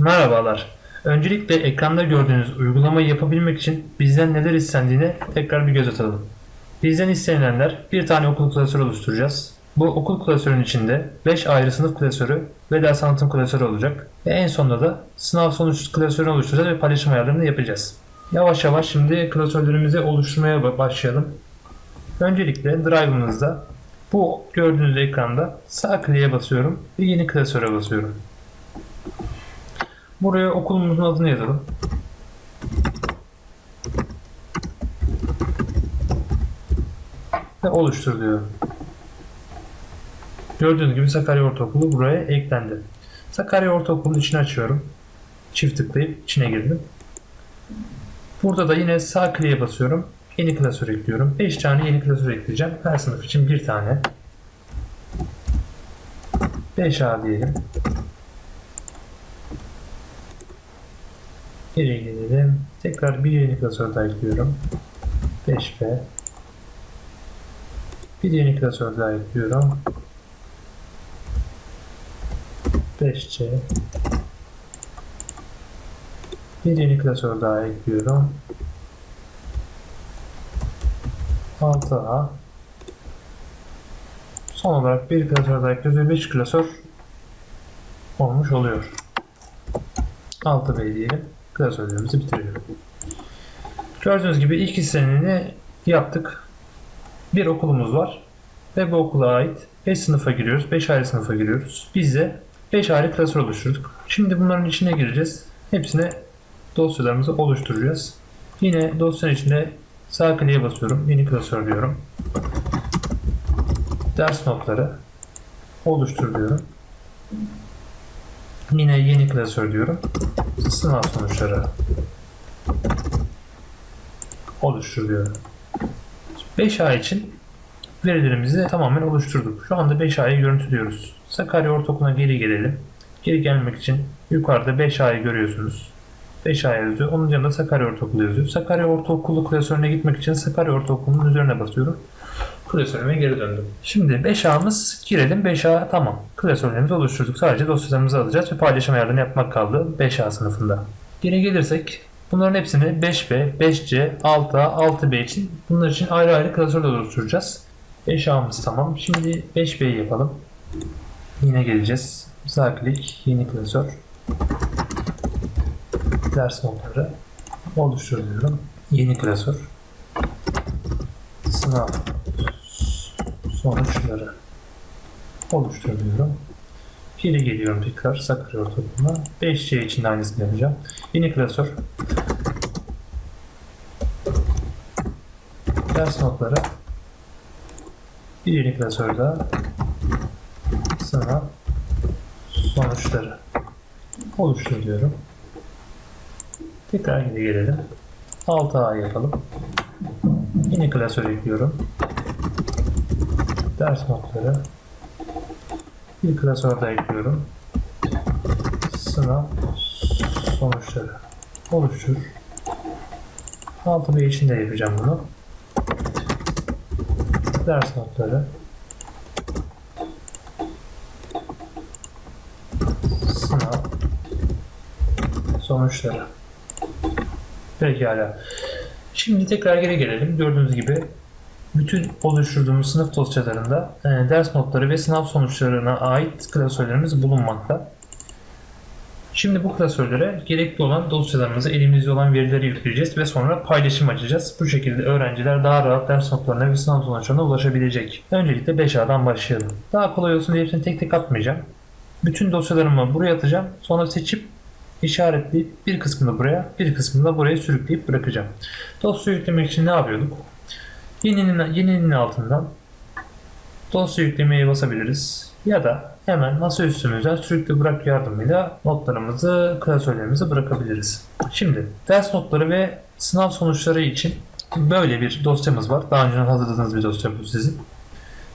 Merhabalar. Öncelikle ekranda gördüğünüz uygulamayı yapabilmek için bizden neler istendiğine tekrar bir göz atalım. Bizden istenilenler bir tane okul klasörü oluşturacağız. Bu okul klasörünün içinde 5 ayrı sınıf klasörü ve ders anlatım klasörü olacak. Ve en sonunda da sınav sonuç klasörünü oluşturacağız ve paylaşım ayarlarını yapacağız. Yavaş yavaş şimdi klasörlerimizi oluşturmaya ba- başlayalım. Öncelikle Drive'ımızda bu gördüğünüz ekranda sağ kliğe basıyorum ve yeni klasöre basıyorum. Buraya okulumuzun adını yazalım. Ve oluştur diyor. Gördüğünüz gibi Sakarya Ortaokulu buraya eklendi. Sakarya Ortaokulu'nun içini açıyorum. Çift tıklayıp içine girdim. Burada da yine sağ kliğe basıyorum. Yeni klasör ekliyorum. 5 tane yeni klasör ekleyeceğim. Her sınıf için bir tane. 5A diyelim. Geri gelelim. Tekrar bir yeni klasör daha ekliyorum. 5B. Bir yeni klasör daha ekliyorum. 5C. Bir yeni klasör daha ekliyorum. 6A. Son olarak bir klasör daha ekliyoruz ve 5 klasör olmuş oluyor. 6B diyelim. Klasörlerimizi bitiriyorum. Gördüğünüz gibi ilk isteneni yaptık. Bir okulumuz var. Ve bu okula ait 5 sınıfa giriyoruz. 5 ayrı sınıfa giriyoruz. Biz de 5 ayrı klasör oluşturduk. Şimdi bunların içine gireceğiz. Hepsine dosyalarımızı oluşturacağız. Yine dosyanın içine sağ kliğe basıyorum. Yeni klasör diyorum. Ders notları oluştur diyorum. Yine yeni klasör diyorum. Sınav sonuçları oluştur diyorum. 5 ay için verilerimizi tamamen oluşturduk. Şu anda 5 ayı görüntülüyoruz. Sakarya Ortaokulu'na geri gelelim. Geri gelmek için yukarıda 5 ayı görüyorsunuz. 5 ay yazıyor. Onun yanında Sakarya Ortaokulu yazıyor. Sakarya Ortaokulu klasörüne gitmek için Sakarya Ortaokulu'nun üzerine basıyorum. Klasörüme geri döndüm. Şimdi 5A'mız girelim. 5A tamam. Klasörlerimizi oluşturduk. Sadece dosyalarımızı alacağız ve paylaşım ayarlarını yapmak kaldı 5A sınıfında. Geri gelirsek bunların hepsini 5B, 5C, 6A, 6B için bunlar için ayrı ayrı klasörler oluşturacağız. 5A'mız tamam. Şimdi 5B'yi yapalım. Yine geleceğiz. Sağ klik, yeni klasör. Ders notları oluşturuyorum. Yeni klasör. Sınav sonuçları oluşturuyorum. Geri geliyorum tekrar Sakarya Ortaokulu'na. 5C için de aynısını yapacağım. Yeni klasör. Ders notları. Bir yeni klasör daha. Sınav sonuçları oluşturuyorum. Tekrar geri gelelim. 6A yapalım. Yeni klasör ekliyorum. Ders notları. Bir klasör daha ekliyorum. Sınav sonuçları. Oluştur. 6B için de yapacağım bunu. Ders notları. Sınav sonuçları. Pekala. Şimdi tekrar geri gelelim. Gördüğünüz gibi bütün oluşturduğumuz sınıf dosyalarında e, ders notları ve sınav sonuçlarına ait klasörlerimiz bulunmakta. Şimdi bu klasörlere gerekli olan dosyalarımızı elimizde olan verileri yükleyeceğiz ve sonra paylaşım açacağız. Bu şekilde öğrenciler daha rahat ders notlarına ve sınav sonuçlarına ulaşabilecek. Öncelikle 5A'dan başlayalım. Daha kolay olsun diye hepsini tek tek atmayacağım. Bütün dosyalarımı buraya atacağım. Sonra seçip işaretleyip bir kısmını buraya, bir kısmını da buraya sürükleyip bırakacağım. Dosya yüklemek için ne yapıyorduk? Yeninin, yeninin altından dosya yüklemeye basabiliriz. Ya da hemen masa üstümüzden sürükle bırak yardımıyla notlarımızı, klasörlerimizi bırakabiliriz. Şimdi ders notları ve sınav sonuçları için böyle bir dosyamız var. Daha önce hazırladığınız bir dosya bu sizin.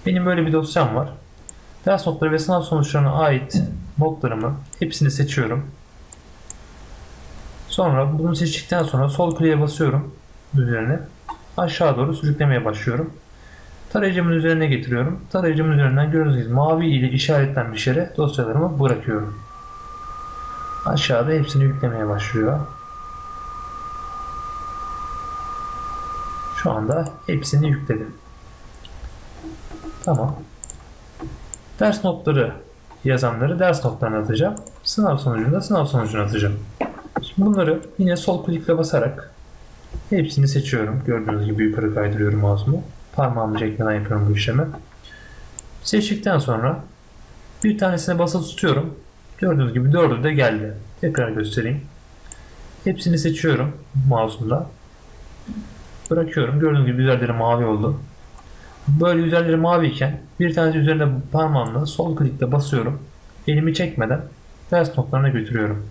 Benim böyle bir dosyam var. Ders notları ve sınav sonuçlarına ait notlarımı hepsini seçiyorum. Sonra bunu seçtikten sonra sol kliğe basıyorum üzerine. Aşağı doğru sürüklemeye başlıyorum. Tarayıcımın üzerine getiriyorum. Tarayıcımın üzerinden gördüğünüz mavi ile işaretlenmiş yere dosyalarımı bırakıyorum. Aşağıda hepsini yüklemeye başlıyor. Şu anda hepsini yükledim. Tamam. Ders notları yazanları ders notlarına atacağım. Sınav sonucunda sınav sonucuna atacağım. Şimdi bunları yine sol klikle basarak hepsini seçiyorum. Gördüğünüz gibi yukarı kaydırıyorum mouse'umu. Parmağımı çekmeden yapıyorum bu işlemi. Seçtikten sonra bir tanesine basılı tutuyorum. Gördüğünüz gibi dördü de geldi. Tekrar göstereyim. Hepsini seçiyorum mouse'umda. Bırakıyorum. Gördüğünüz gibi üzerleri mavi oldu. Böyle üzerleri mavi iken bir tanesi üzerine parmağımla sol klikle basıyorum. Elimi çekmeden ders notlarına götürüyorum.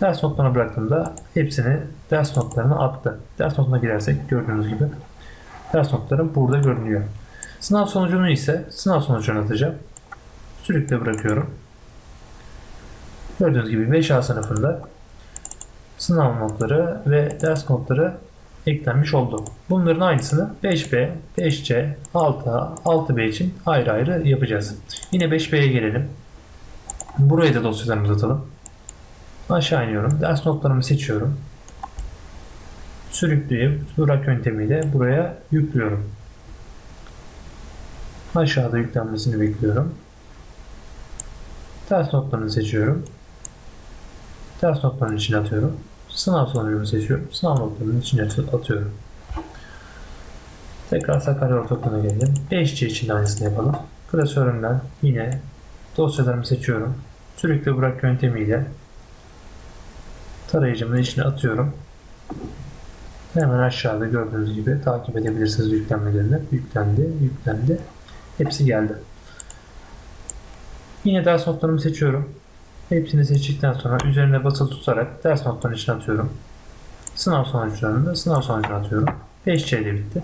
Ders notlarına bıraktığımda hepsini ders notlarına attı. Ders notuna girersek gördüğünüz gibi ders notlarım burada görünüyor. Sınav sonucunu ise sınav sonucuna atacağım. Sürükle bırakıyorum. Gördüğünüz gibi 5A sınıfında sınav notları ve ders notları eklenmiş oldu. Bunların aynısını 5B, 5C, 6A, 6B için ayrı ayrı yapacağız. Yine 5B'ye gelelim. Buraya da dosyalarımızı atalım. Aşağı iniyorum. Ders notlarımı seçiyorum. Sürükleyip bırak yöntemiyle buraya yüklüyorum. Aşağıda yüklenmesini bekliyorum. Ders notlarını seçiyorum. Ders notlarının içine atıyorum. Sınav sonucumu seçiyorum. Sınav notlarının içine atıyorum. Tekrar Sakarya Ortaokulu'na gelelim. 5C için de aynısını yapalım. Klasörümden yine dosyalarımı seçiyorum. Sürükle bırak yöntemiyle tarayıcımın içine atıyorum. Hemen aşağıda gördüğünüz gibi takip edebilirsiniz yüklenmelerini. Yüklendi, yüklendi. Hepsi geldi. Yine ders notlarımı seçiyorum. Hepsini seçtikten sonra üzerine basılı tutarak ders notlarının içine atıyorum. Sınav sonuçlarını da sınav sonucuna atıyorum. 5C ile bitti.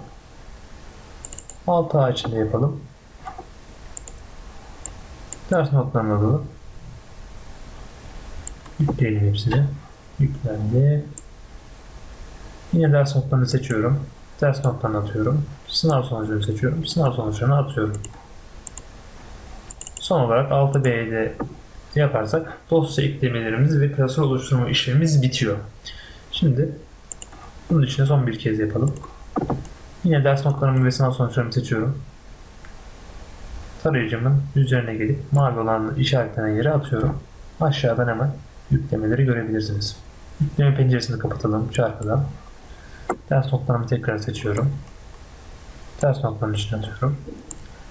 6A için de yapalım. Ders notlarını alalım. Yükleyelim hepsini. Yüklendi. Yine ders notlarını seçiyorum. Ders notlarını atıyorum. Sınav sonucunu seçiyorum. Sınav sonuçlarını atıyorum. Son olarak 6B'de yaparsak dosya eklemelerimiz ve klasör oluşturma işlemimiz bitiyor. Şimdi bunun için son bir kez yapalım. Yine ders notlarımı ve sınav sonuçlarımı seçiyorum. Tarayıcımın üzerine gelip mavi olan işaretlenen yere atıyorum. Aşağıdan hemen yüklemeleri görebilirsiniz. Yükleme penceresini kapatalım çarpıdan. Ders notlarımı tekrar seçiyorum. Ders notlarının içine atıyorum.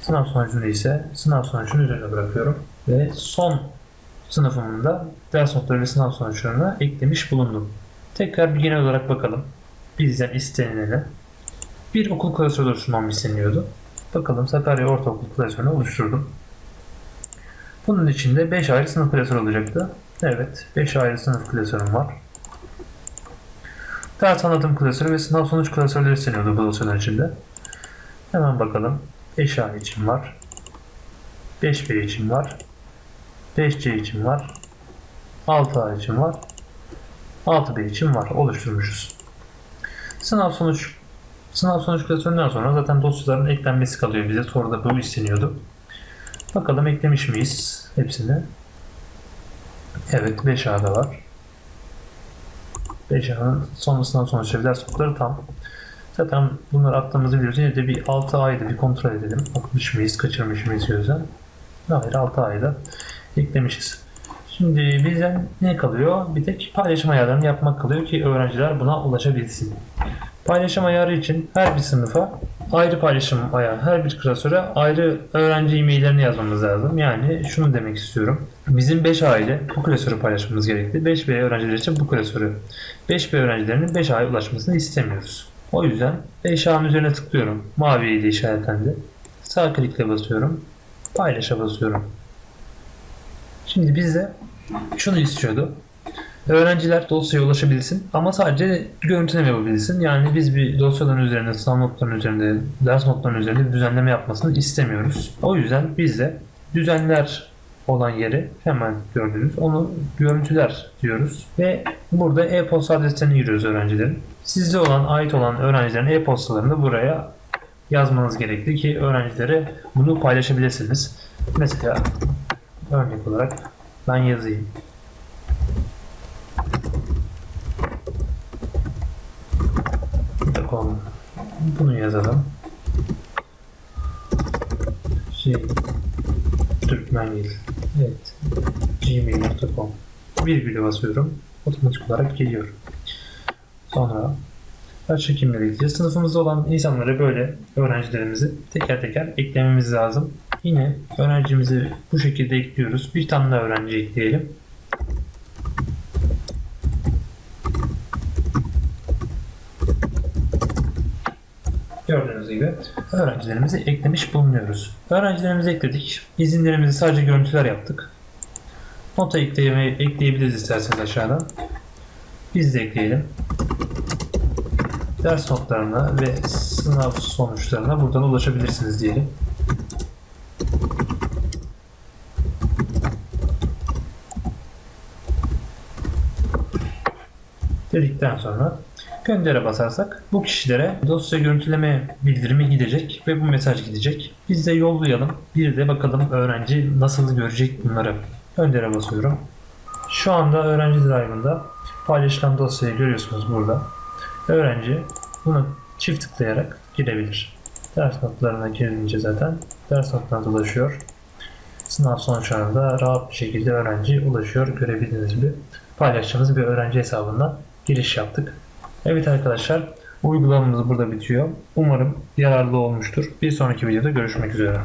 Sınav sonucunu ise sınav sonucunun üzerine bırakıyorum. Ve son sınıfımın da ders notları ve sınav sonuçlarına eklemiş bulundum. Tekrar bir genel olarak bakalım. Bizden istenilene. Bir okul klasörü oluşturmam isteniyordu. Bakalım Sakarya Ortaokul klasörünü oluşturdum. Bunun içinde 5 ayrı sınıf klasörü olacaktı. Evet, 5 ayrı sınıf klasörüm var. Ders anlatım klasörü ve sınav sonuç klasörleri isteniyordu bu dosyalar içinde. Hemen bakalım. 5A için var. 5B için var. 5C için var. 6A için var. 6B için var. Oluşturmuşuz. Sınav sonuç Sınav sonuç klasöründen sonra zaten dosyaların eklenmesi kalıyor bize. Soruda bu isteniyordu. Bakalım eklemiş miyiz hepsini? Evet 5A'da var. 5A'nın sonrasından sonuçta ders notları tam. Zaten bunları attığımızı biliyoruz. Yine de bir 6 ayda bir kontrol edelim. Atmış mıyız, kaçırmış mıyız gözden. Hayır 6 ayda eklemişiz. Şimdi bizden ne kalıyor? Bir tek paylaşım ayarlarını yapmak kalıyor ki öğrenciler buna ulaşabilsin. Paylaşım ayarı için her bir sınıfa ayrı paylaşım ayarı, her bir klasöre ayrı öğrenci e-maillerini yazmamız lazım. Yani şunu demek istiyorum. Bizim 5A ile bu klasörü paylaşmamız gerekli. 5B öğrenciler için bu klasörü. 5B öğrencilerinin 5A'ya ulaşmasını istemiyoruz. O yüzden 5A'nın üzerine tıklıyorum. Mavi ile işaretlendi. Sağ klikle basıyorum. Paylaşa basıyorum. Şimdi bizde şunu istiyordu. Öğrenciler dosyaya ulaşabilsin ama sadece görüntüleme yapabilsin. Yani biz bir dosyaların üzerinde, sınav notlarının üzerinde, ders notlarının üzerinde bir düzenleme yapmasını istemiyoruz. O yüzden biz de düzenler olan yeri hemen gördünüz. Onu görüntüler diyoruz ve burada e-posta adreslerini giriyoruz öğrencilerin. Sizde olan, ait olan öğrencilerin e-postalarını buraya yazmanız gerekli ki öğrencilere bunu paylaşabilirsiniz. Mesela örnek olarak ben yazayım. Bunu yazalım. Şey, Türkmengil. Evet. gmail.com Virgülü basıyorum. Otomatik olarak geliyor. Sonra Kaç çekimlere gideceğiz. Sınıfımızda olan insanları böyle öğrencilerimizi teker teker eklememiz lazım. Yine öğrencimizi bu şekilde ekliyoruz. Bir tane daha öğrenci ekleyelim. Gördüğünüz gibi öğrencilerimizi eklemiş bulunuyoruz. Öğrencilerimizi ekledik. İzinlerimizi sadece görüntüler yaptık. Nota ekleyeme, ekleyebiliriz isterseniz aşağıdan. Biz de ekleyelim. Ders notlarına ve sınav sonuçlarına buradan ulaşabilirsiniz diyelim. dedikten sonra göndere basarsak bu kişilere dosya görüntüleme bildirimi gidecek ve bu mesaj gidecek. Biz de yollayalım. Bir de bakalım öğrenci nasıl görecek bunları. Göndere basıyorum. Şu anda öğrenci drive'ında paylaşılan dosyayı görüyorsunuz burada. Öğrenci bunu çift tıklayarak girebilir. Ders notlarına girince zaten ders notlarına ulaşıyor. Sınav sonuçlarına da rahat bir şekilde öğrenci ulaşıyor. Görebildiğiniz gibi paylaştığımız bir öğrenci hesabından giriş yaptık. Evet arkadaşlar uygulamamız burada bitiyor. Umarım yararlı olmuştur. Bir sonraki videoda görüşmek üzere.